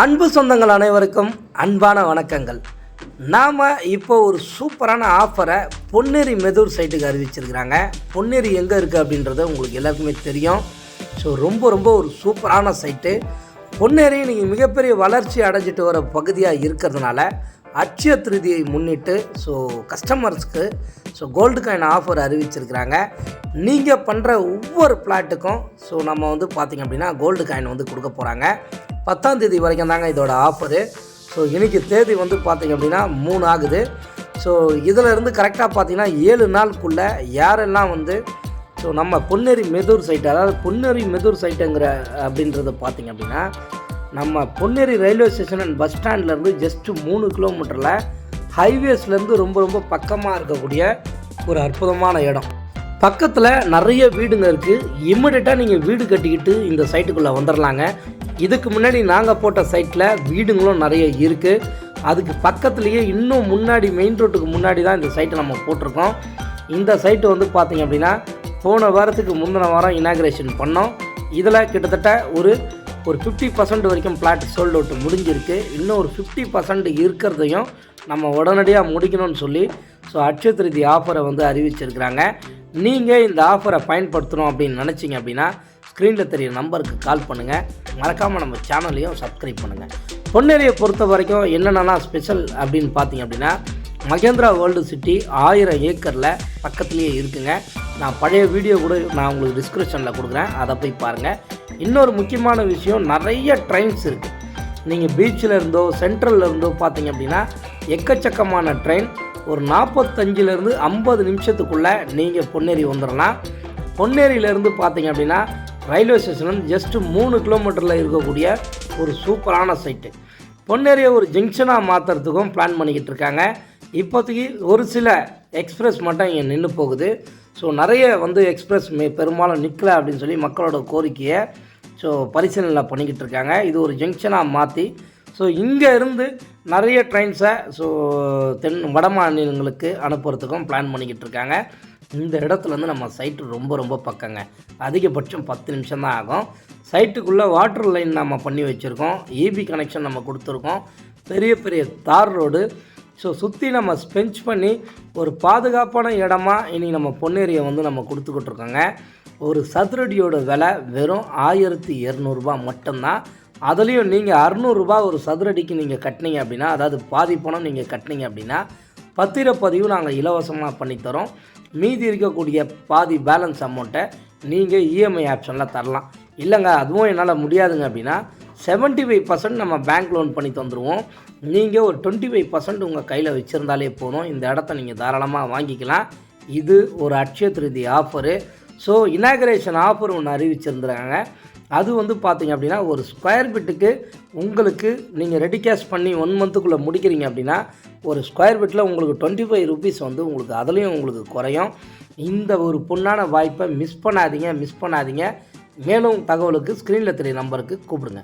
அன்பு சொந்தங்கள் அனைவருக்கும் அன்பான வணக்கங்கள். நாம் இப்போ ஒரு சூப்பரான ஆஃபரை பொன்னேரி மெதூர் சைட்டுக்கு அறிவிச்சிருக்கிறாங்க. பொன்னேரி எங்கே இருக்குது அப்படின்றது உங்களுக்கு எல்லாருக்குமே தெரியும். ஸோ ரொம்ப ரொம்ப ஒரு சூப்பரான சைட்டு. பொன்னேரி நீங்கள் மிகப்பெரிய வளர்ச்சி அடைஞ்சிட்டு வர பகுதியாக இருக்கிறதுனால அட்சய திருதியை முன்னிட்டு ஸோ கஸ்டமர்ஸ்க்கு ஸோ கோல்டு காயின் ஆஃபர் அறிவிச்சிருக்கிறாங்க. நீங்கள் பண்ணுற ஒவ்வொரு பிளாட்டுக்கும் ஸோ நம்ம வந்து பார்த்திங்க அப்படின்னா கோல்டு காயின் வந்து கொடுக்க போகிறாங்க பத்தாம் தேதி வரைக்கும் தாங்க இதோட ஆஃபரு ஸோ இன்றைக்கி தேதி வந்து பார்த்திங்க அப்படின்னா மூணு ஆகுது. ஸோ இதிலிருந்து கரெக்டாக பார்த்தீங்கன்னா ஏழு நாளுக்குள்ளே யாரெல்லாம் வந்து ஸோ நம்ம பொன்னேரி மெதூர் சைட்டு அதாவது பொன்னேரி மெதூர் சைட்டுங்கிற அப்படின்றத பார்த்தீங்க அப்படின்னா நம்ம Ponneri railway station and bus ஸ்டாண்ட்லேருந்து ஜஸ்ட்டு மூணு கிலோமீட்டரில் ஹைவேஸ்லேருந்து ரொம்ப ரொம்ப பக்கமாக இருக்கக்கூடிய ஒரு அற்புதமான இடம். பக்கத்தில் நிறைய வீடுங்க இருக்குது இம்மிடியட்டாக நீங்கள் வீடு கட்டிக்கிட்டு இந்த சைட்டுக்குள்ளே வந்துடலாங்க இதுக்கு முன்னாடி நாங்கள் போட்ட சைட்டில் வீடுங்களும் நிறைய இருக்குது அதுக்கு பக்கத்துலேயே இன்னும் முன்னாடி மெயின் ரோட்டுக்கு முன்னாடி தான் இந்த சைட்டை நம்ம போட்டிருக்கோம். இந்த சைட்டு வந்து பார்த்திங்க அப்படின்னா போன வாரத்துக்கு முந்தின வாரம் இனாக்ரேஷன் பண்ணோம். இதில் கிட்டத்தட்ட ஒரு ஒரு ஃபிஃப்டி பர்சன்ட் வரைக்கும் பிளாட் சோல்ட் அவுட் முடிஞ்சிருக்கு. இன்னும் ஒரு ஃபிஃப்டி பர்சன்ட் இருக்கிறதையும் நம்ம உடனடியாக முடிக்கணும்னு சொல்லி ஸோ அட்சய திருதி ஆஃபரை வந்து அறிவிச்சிருக்கிறாங்க. நீங்கள் இந்த ஆஃபரை பயன்படுத்தணும் அப்படின்னு நினச்சிங்க அப்படின்னா ஸ்க்ரீனில் தெரிய நம்பருக்கு கால் பண்ணுங்கள் மறக்காமல் நம்ம சேனலையும் சப்ஸ்கிரைப் பண்ணுங்கள் பொன்னேரியை பொறுத்த வரைக்கும் என்னென்னலாம் ஸ்பெஷல் அப்படின்னு பார்த்தீங்க அப்படின்னா மகேந்திரா வேர்ல்டு சிட்டி ஆயிரம் ஏக்கரில் பக்கத்துலேயே இருக்குங்க. நான் பழைய வீடியோ கூட நான் உங்களுக்கு டிஸ்கிரிப்ஷனில் கொடுக்குறேன். அதை போய் பாருங்கள் இன்னொரு முக்கியமான விஷயம் நிறைய ட்ரெயின்ஸ் இருக்குது நீங்கள் பீச்சில் இருந்தோ சென்ட்ரலில் இருந்தோ பார்த்தீங்க அப்படின்னா எக்கச்சக்கமான ட்ரெயின் ஒரு நாற்பத்தஞ்சிலேருந்து ஐம்பது நிமிஷத்துக்குள்ளே நீங்கள் பொன்னேரி வந்துடலாம் பொன்னேரியிலேருந்து பார்த்தீங்க அப்படின்னா ரயில்வே ஸ்டேஷன் ஜஸ்ட்டு மூணு கிலோமீட்டரில் இருக்கக்கூடிய ஒரு சூப்பரான சைட்டு பொன்னேரியை ஒரு ஜங்ஷனாக மாற்றுறதுக்கும் பிளான் பண்ணிக்கிட்டு இருக்காங்க. இப்போதைக்கு ஒரு சில எக்ஸ்பிரஸ் மட்டும் இங்கே நின்று போகுது. ஸோ நிறைய வந்து எக்ஸ்பிரஸ் மே பெரும்பாலும் நிற்கல அப்படின்னு சொல்லி மக்களோட கோரிக்கையை ஸோ பரிசீலனை பண்ணிக்கிட்டு இருக்காங்க. இது ஒரு ஜங்ஷனாக மாற்றி ஸோ இங்கே இருந்து நிறைய ட்ரெயின்ஸை ஸோ தென் வட மாநிலங்களுக்கு அனுப்புறதுக்கும் பிளான் பண்ணிக்கிட்டு இருக்காங்க. இந்த இடத்துலேருந்து நம்ம சைட்டு ரொம்ப ரொம்ப பக்கங்க. அதிகபட்சம் பத்து நிமிஷம் தான் ஆகும். சைட்டுக்குள்ளே வாட்டர் லைன் நம்ம பண்ணி வச்சுருக்கோம். ஏபி கனெக்ஷன் நம்ம கொடுத்துருக்கோம். பெரிய பெரிய தார் ரோடு ஸோ சுற்றி நம்ம ஸ்பெஞ்ச் பண்ணி ஒரு பாதுகாப்பான இடமா இன்றைக்கி நம்ம பொன்னேரியை வந்து நம்ம கொடுத்துக்கிட்டுருக்கோங்க. ஒரு சதுரடியோட விலை வெறும் ஆயிரத்தி இரநூறுபா மட்டும்தான். அதுலேயும் நீங்கள் அறநூறுபா ஒரு சதுரடிக்கு நீங்கள் கட்டினீங்க அப்படின்னா அதாவது பாதி பணம் நீங்கள் கட்டினீங்க அப்படின்னா பத்திரப்பதிவு நாங்கள் இலவசமாக பண்ணித்தரோம். மீதி இருக்கக்கூடிய பாதி பேலன்ஸ் அமௌண்ட்டை நீங்கள் இஎம்ஐ ஆப்ஷனில் தரலாம். இல்லைங்க அதுவும் என்னால் முடியாதுங்க அப்படின்னா செவன்ட்டி ஃபைவ் பர்சன்ட் நம்ம பேங்க் லோன் பண்ணி தந்துடுவோம் நீங்கள் ஒரு டுவெண்ட்டி ஃபைவ் பர்சன்ட் உங்கள் கையில் வச்சுருந்தாலே போதும். இந்த இடத்த நீங்கள் தாராளமாக வாங்கிக்கலாம். இது ஒரு Akshaya Tritiya offer so inauguration offer ஒன்று அறிவிச்சிருந்துருக்காங்க அது வந்து பார்த்தீங்க அப்படின்னா ஒரு ஸ்கொயர் ஃபீட்டுக்கு உங்களுக்கு நீங்கள் ரெடி கேஷ் பண்ணி ஒன் மந்த்துக்குள்ளே முடிக்கிறீங்க அப்படின்னா ஒரு ஸ்கொயர் ஃபீட்டில் உங்களுக்கு டுவெண்ட்டி ஃபைவ் ருபீஸ் வந்து உங்களுக்கு அதுலேயும் உங்களுக்கு குறையும். இந்த ஒரு பொண்ணான வாய்ப்பை மிஸ் பண்ணாதீங்க மிஸ் பண்ணாதீங்க. மேலும் தகவலுக்கு ஸ்க்ரீனில் தெரிய நம்பருக்கு கூப்பிடுங்க.